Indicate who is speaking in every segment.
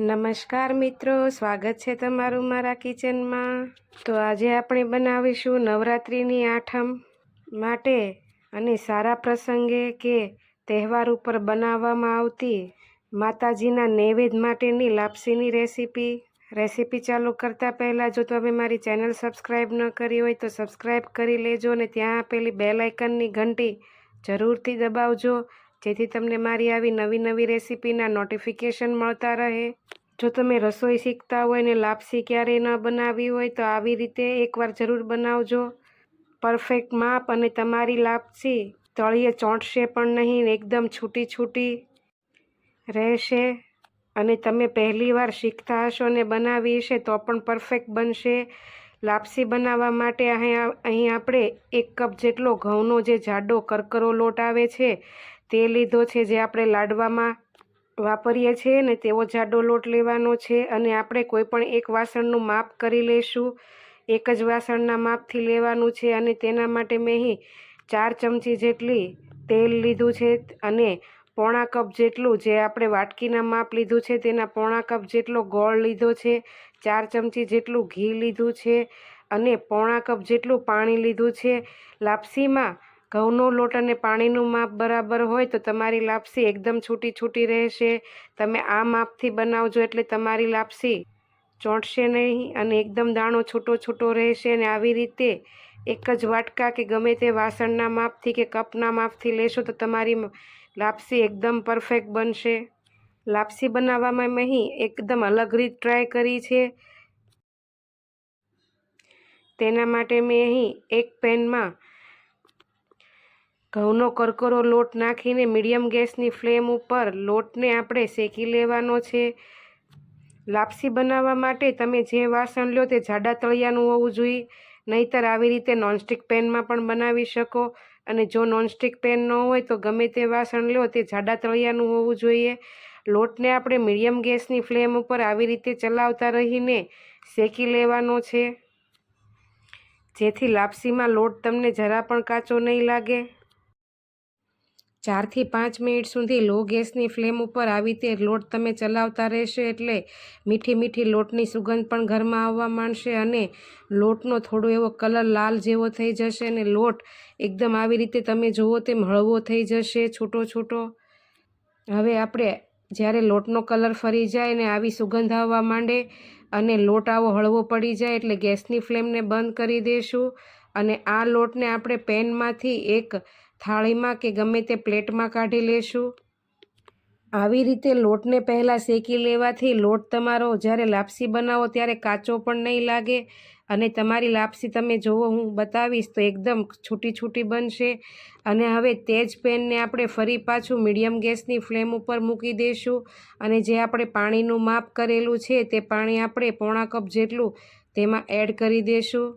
Speaker 1: નમસ્કાર મિત્રો, સ્વાગત છે તમારું મારા કિચનમાં. તો આજે આપણે બનાવીશું નવરાત્રિની આઠમ માટે અને સારા પ્રસંગે કે તહેવાર ઉપર બનાવવામાં આવતી માતાજીના નૈવેદ્ય માટેની લાપસીની રેસીપી. રેસીપી ચાલુ કરતાં પહેલાં જો તમે મારી ચેનલ સબસ્ક્રાઈબ ન કરી હોય તો સબસ્ક્રાઈબ કરી લેજો અને ત્યાં આપેલી બેલ આઇકનની ઘંટી જરૂરથી દબાવજો. જેથી તમને મારી આવી નવી નવી રેસીપીના નોટિફિકેશન મળતા રહે. જો તમે રસોઈ શીખતા હોય ને લાપસી ક્યારેય ન બનાવી હોય, તો આવી રીતે એકવાર જરૂર બનાવજો. પરફેક્ટ માપ અને તમારી લાપસી તળીએ ચોંટશે પણ નહીં, એકદમ છૂટી છૂટી રહેશે. અને તમે પહેલીવાર શીખતા હશો ને બનાવી હશે, તો પણ પરફેક્ટ બનશે. લાપસી બનાવવા માટે અહીં અહીં આપણે એક કપ જેટલો ઘઉંનો જે જાડો કરકરો લોટ આવે છે તે લીધો છે જે આપણે લાડવામાં વાપરીએ છીએ ને તેવો જાડો લોટ લેવાનો છે અને આપણે કોઈપણ એક વાસણનું માપ કરી લઈશું. એક જ વાસણના માપથી લેવાનું છે અને તેના માટે મેં અહીં ચાર ચમચી જેટલી તેલ લીધું છે અને પોણા કપ જેટલું જે આપણે વાટકીના માપ લીધું છે તેના પોણા કપ જેટલો ગોળ લીધો છે. ચાર ચમચી જેટલું ઘી લીધું છે અને પોણા કપ જેટલું પાણી લીધું છે. લાપસીમાં ઘઉંનો લોટ અને પાણીનું માપ બરાબર હોય તો તમારી લાપસી એકદમ છૂટી છૂટી રહેશે. તમે આ માપથી બનાવજો એટલે તમારી લાપસી ચોંટશે નહીં અને એકદમ દાણો છૂટો છૂટો રહેશે અને આવી રીતે એક જ વાટકા કે ગમે તે વાસણના માપથી કે કપના માપથી લેશો તો તમારી લાપસી એકદમ પરફેક્ટ બનશે. લાપસી બનાવવામાં મેં એકદમ અલગ રીત ટ્રાય કરી છે. તેના માટે મેં અહીં એક પેનમાં ઘઉંનો કરકરો લોટ નાખીને મીડિયમ ગેસની ફ્લેમ ઉપર લોટને આપણે શેકી લેવાનો છે. લાપસી બનાવવા માટે તમે જે વાસણ લો તે જાડા તળિયાનું હોવું જોઈએ, નહીતર આવી રીતે નોનસ્ટિક પેનમાં પણ બનાવી શકો અને જો નોનસ્ટિક પેન ન હોય તો ગમે તે વાસણ લો તે જાડા તળિયાનું હોવું જોઈએ. લોટને આપણે મીડિયમ ગેસની ફ્લેમ ઉપર આવી રીતે ચલાવતા રહીને શેકી લેવાનો છે. જેથી લાપસીમાં લોટ તમને જરા પણ કાચો નહીં લાગે. ચારથી પાંચ મિનિટ સુધી લો ગેસની ફ્લેમ ઉપર આવી રીતે લોટ તમે ચલાવતા રહેશે એટલે મીઠી મીઠી લોટની સુગંધ પણ ઘરમાં આવવા માંડશે અને લોટનો થોડો એવો કલર લાલ જેવો થઈ જશે અને લોટ એકદમ આવી રીતે તમે જુઓ તેમ હળવો થઈ જશે છૂટો છૂટો. હવે આપણે જ્યારે લોટનો કલર ફરી જાય ને આવી સુગંધ આવવા માંડે અને લોટ આવો હળવો પડી જાય એટલે ગેસની ફ્લેમને બંધ કરી દઈશું અને આ લોટને આપણે પેનમાંથી એક થાળીમાં કે ગમે તે પ્લેટમાં કાઢી લેશું? આવી રીતે લોટને પહેલાં શેકી લેવાથી લોટ તમારો જ્યારે લાપસી બનાવો ત્યારે કાચો પણ નહીં લાગે અને તમારી લાપસી તમે જુઓ હું બતાવીશ તો એકદમ છૂટી છૂટી બનશે. અને હવે તે જ પેનને આપણે ફરી પાછું મીડિયમ ગેસની ફ્લેમ ઉપર મૂકી દઈશું અને જે આપણે પાણીનું માપ કરેલું છે તે પાણી આપણે પોણા કપ જેટલું તેમાં એડ કરી દઈશું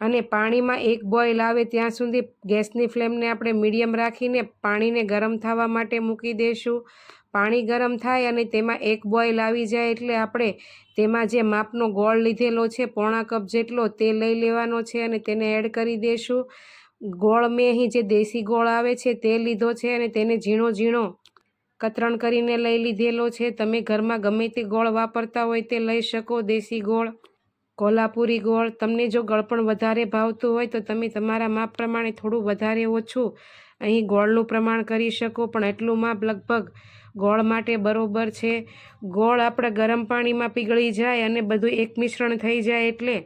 Speaker 1: અને પાણીમાં એક બોઇલ આવે ત્યાં સુધી ગેસની ફ્લેમને આપણે મીડિયમ રાખીને પાણીને ગરમ થવા માટે મૂકી દઈશું પાણી ગરમ થાય અને તેમાં એક બોઇલ આવી જાય એટલે આપણે તેમાં જે માપનો ગોળ લીધેલો છે, પોણા કપ જેટલો તે લઈ લેવાનો છે અને તેને એડ કરી દઈશું ગોળ મેં અહીં જે દેશી ગોળ આવે છે તે લીધો છે અને તેને ઝીણો ઝીણો કતરણ કરીને લઈ લીધેલો છે. તમે ઘરમાં ગમે તે ગોળ વાપરતા હોય તે લઈ શકો, દેશી ગોળ. કોલ્હાપુરી ગોળ, તમને જો ગળપણ વધારે ભાવતું હોય તો તમે તમારા માપ પ્રમાણે થોડું વધારે ઓછું અહીં ગોળનું પ્રમાણ કરી શકો, પણ એટલું માપ લગભગ ગોળ માટે બરોબર છે. ગોળ આપણે ગરમ પાણીમાં પીગળી જાય અને બધું એક મિશ્રણ થઈ જાય એટલે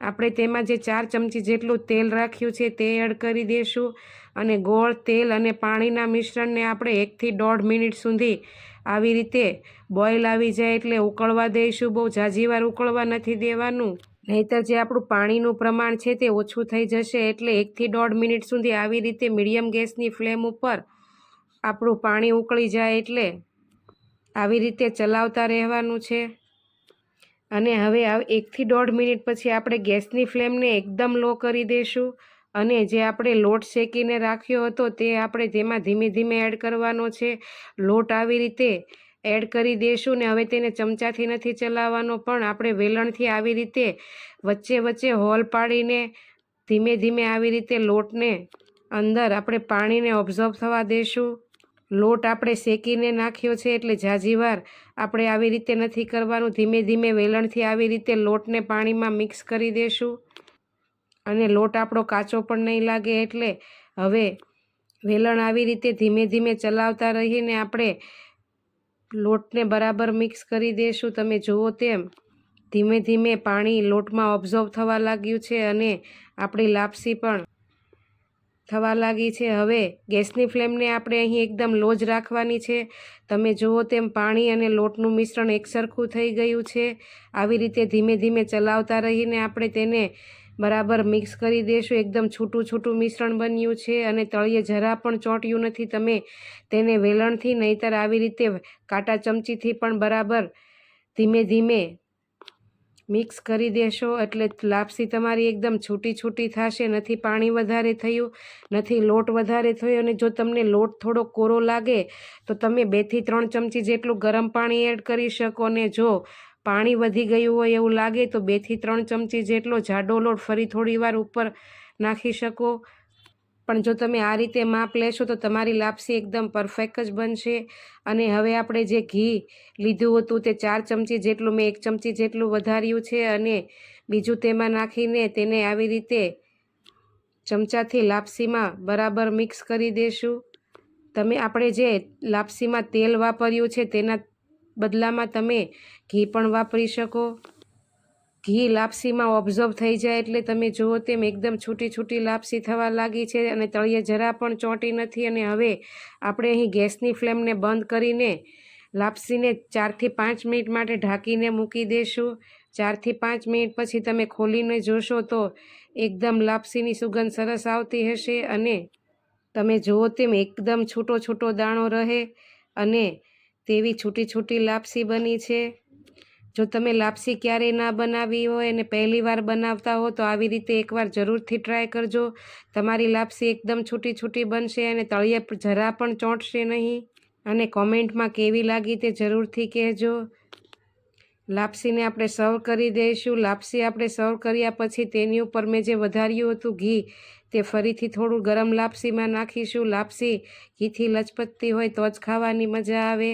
Speaker 1: આપણે તેમાં જે ચાર ચમચી જેટલું તેલ રાખ્યું છે તે એડ કરી દઈશું અને ગોળ, તેલ અને પાણીના મિશ્રણને આપણે એકથી દોઢ મિનિટ સુધી આવી રીતે બોઇલ આવી જાય એટલે ઉકળવા દઈશું. બહુ ઝાઝીવાર ઉકળવા નથી દેવાનું. નહીંતર જે આપણું પાણીનું પ્રમાણ છે તે ઓછું થઈ જશે એટલે એકથી દોઢ મિનિટ સુધી આવી રીતે મીડિયમ ગેસની ફ્લેમ ઉપર આપણું પાણી ઉકળી જાય એટલે આવી રીતે ચલાવતા રહેવાનું છે. અને હવે એકથી દોઢ મિનિટ પછી આપણે ગેસની ફ્લેમને એકદમ લો કરી દઈશું અને જે આપણે લોટ શેકીને રાખ્યો હતો તે આપણે તેમાં ધીમે ધીમે એડ કરવાનો છે. લોટ આવી રીતે એડ કરી દઈશું ને હવે તેને ચમચાથી નથી ચલાવવાનો, પણ આપણે વેલણથી આવી રીતે વચ્ચે વચ્ચે હોલ પાડીને ધીમે ધીમે આવી રીતે લોટને અંદર આપણે પાણીને ઓબ્ઝર્વ થવા દઈશું લોટ આપણે શેકીને નાખ્યો છે એટલે જાજીવાર આપણે આવી રીતે નથી કરવાનું. ધીમે ધીમે વેલણથી આવી રીતે લોટને પાણીમાં મિક્સ કરી દેશું. અને લોટ આપણો કાચો પણ નહીં લાગે એટલે હવે વેલણ આવી રીતે ધીમે ધીમે ચલાવતા રહીને આપણે લોટને બરાબર મિક્સ કરી દઈશું તમે જુઓ તેમ ધીમે ધીમે પાણી લોટમાં ઓબ્ઝર્વ થવા લાગ્યું છે અને આપણી લાપસી પણ થવા લાગી છે. હવે ગેસની ફ્લેમને આપણે અહીં એકદમ લો જ રાખવાની છે. તમે જુઓ તેમ પાણી અને લોટનું મિશ્રણ એકસરખું થઈ ગયું છે. આવી રીતે ધીમે ધીમે ચલાવતા રહીને આપણે તેને બરાબર મિક્સ કરી દઈશું એકદમ છૂટું છૂટું મિશ્રણ બન્યું છે અને તળિયે જરા પણ ચોંટ્યું નથી. તમે તેને વેલણથી નહીંતર આવી રીતે કાંટા ચમચીથી પણ બરાબર ધીમે ધીમે મિક્સ કરી દેશો એટલે લાપસી તમારી એકદમ છૂટી છૂટી થશે, નથી પાણી વધારે થયું, નથી લોટ વધારે થયો અને જો તમને લોટ થોડો કોરો લાગે, તો તમે બેથી ત્રણ ચમચી જેટલું ગરમ પાણી એડ કરી શકો ને જો પાણી વધી ગયું હોય એવું લાગે, તો બેથી ત્રણ ચમચી જેટલો જાડો લોટ ફરી થોડી વાર ઉપર નાખી શકો. પણ જો તમે આ રીતે માપ લેશો તો તમારી લાપસી એકદમ પરફેક્ટ જ બનશે. અને હવે આપણે જે ઘી લીધું હતું તે ચાર ચમચી જેટલું મેં એક ચમચી જેટલું વધાર્યું છે અને બીજું તેમાં નાખીને તેને આવી રીતે ચમચાથી લાપસીમાં બરાબર મિક્સ કરી દેશું. તમે આપણે જે લાપસીમાં તેલ વાપર્યું છે તેના બદલામાં તમે ઘી પણ વાપરી શકો. ઘી લાપસીમાં ઓબ્ઝર્વ થઈ જાય એટલે તમે જુઓ તેમ એકદમ છૂટી છૂટી લાપસી થવા લાગી છે અને તળિયે જરા પણ ચોંટી નથી અને હવે આપણે અહીં ગેસની ફ્લેમને બંધ કરીને લાપસીને ચારથી પાંચ મિનિટ માટે ઢાંકીને મૂકી દઈશું ચારથી પાંચ મિનિટ પછી તમે ખોલીને જોશો તો એકદમ લાપસીની સુગંધ સરસ આવતી હશે અને તમે જુઓ તેમ એકદમ છૂટો છૂટો દાણો રહે અને તેવી છૂટી છૂટી લાપસી બની છે. જો તમે લાપસી ક્યારેય ના બનાવી હોય અને પહેલી વાર બનાવતા હો તો આવી રીતે એકવાર જરૂરથી ટ્રાય કરજો. તમારી લાપસી એકદમ છૂટી છૂટી બનશે અને તળિયે જરા પણ ચોંટશે નહીં. અને કોમેન્ટમાં કેવી લાગી તે જરૂરથી કહેજો. લાપસીને આપણે સર્વ કરી દઈશું. લાપસી આપણે સર્વ કર્યા પછી તેની ઉપર મેં જે વધાર્યું હતું ઘી, તે ફરીથી થોડું ગરમ લાપસીમાં નાખીશું. લાપસી ઘીથી લચપતતી હોય તો જ ખાવાની મજા આવે.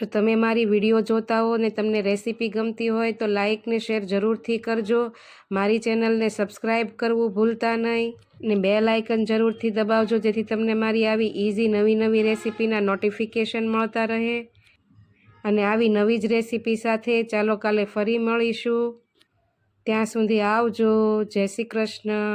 Speaker 1: જો તમે મારી વીડિયો જોતા હો ને તમને રેસીપી ગમતી હોય તો લાઇક ને શેર જરૂરથી કરજો. મારી ચેનલને સબસ્ક્રાઈબ કરવું ભૂલતા નહીં ને બે લાઇકન જરૂરથી દબાવજો જેથી તમને મારી આવી ઇઝી નવી નવી રેસીપીના નોટિફિકેશન મળતા રહે. અને આવી નવી જ રેસીપી સાથે ચાલો કાલે ફરી મળીશું. ત્યાં સુધી આવજો. જય શ્રી કૃષ્ણ.